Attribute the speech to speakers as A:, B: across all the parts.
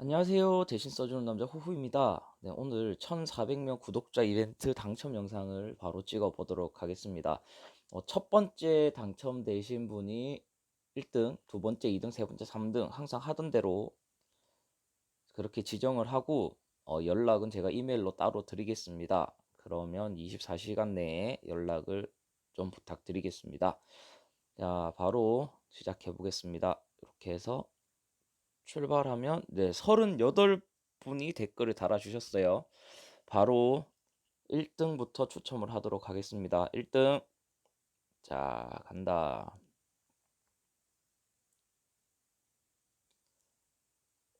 A: 안녕하세요. 대신 써주는 남자 후후입니다. 네, 오늘 1400명 구독자 이벤트 당첨 영상을 바로 찍어 보도록 하겠습니다. 어, 첫 번째 당첨되신 분이 1등, 두 번째, 2등, 세 번째, 3등 항상 하던 대로 그렇게 지정을 하고 어, 연락은 제가 이메일로 따로 드리겠습니다. 그러면 24시간 내에 연락을 좀 부탁드리겠습니다. 자, 바로 시작해 보겠습니다. 이렇게 해서 출발하면 네, 38분이 댓글을 달아주셨어요. 바로 1등부터 추첨을 하도록 하겠습니다. 1등. 자, 간다.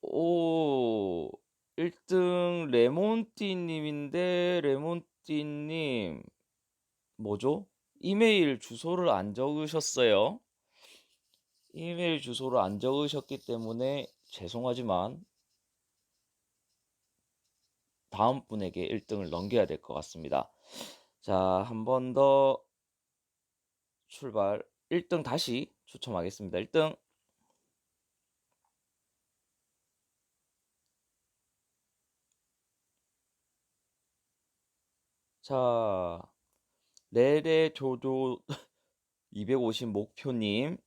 A: 오, 1등 레몬띠님인데, 레몬띠님, 뭐죠? 이메일 주소를 안 적으셨어요. 이메일 주소를 안 적으셨기 때문에 죄송하지만 다음 분에게 1등을 넘겨야 될 것 같습니다. 자, 한 번 더 출발. 1등 다시 추첨하겠습니다. 1등. 자, 레레 조조 250 목표님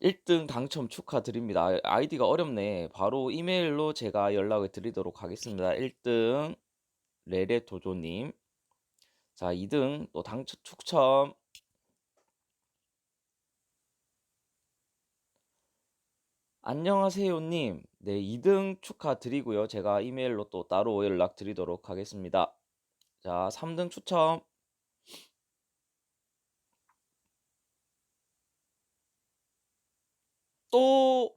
A: 1등 당첨 축하드립니다. 아, 아이디가 어렵네. 바로 이메일로 제가 연락을 드리도록 하겠습니다. 1등 레레 도조님. 자, 2등 또 당첨 추첨. 안녕하세요님. 네, 2등 축하드리고요. 제가 이메일로 또 따로 연락 드리도록 하겠습니다. 자, 3등 추첨. 또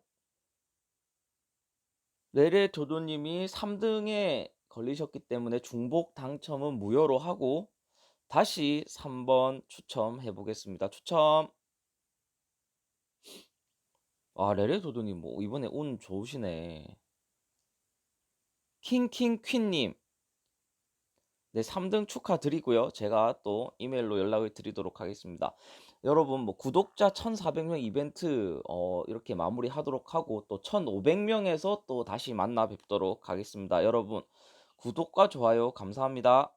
A: 레레 도도님이 3등에 걸리셨기 때문에 중복 당첨은 무효로 하고 다시 3번 추첨해 보겠습니다. 추첨. 아, 레레 도도님 뭐 이번에 운 좋으시네. 킹킹 퀸님. 네, 3등 축하드리고요. 제가 또 이메일로 연락을 드리도록 하겠습니다. 여러분, 뭐, 구독자 1400명 이벤트, 어, 이렇게 마무리 하도록 하고, 또 1500명에서 또 다시 만나 뵙도록 하겠습니다. 여러분, 구독과 좋아요 감사합니다.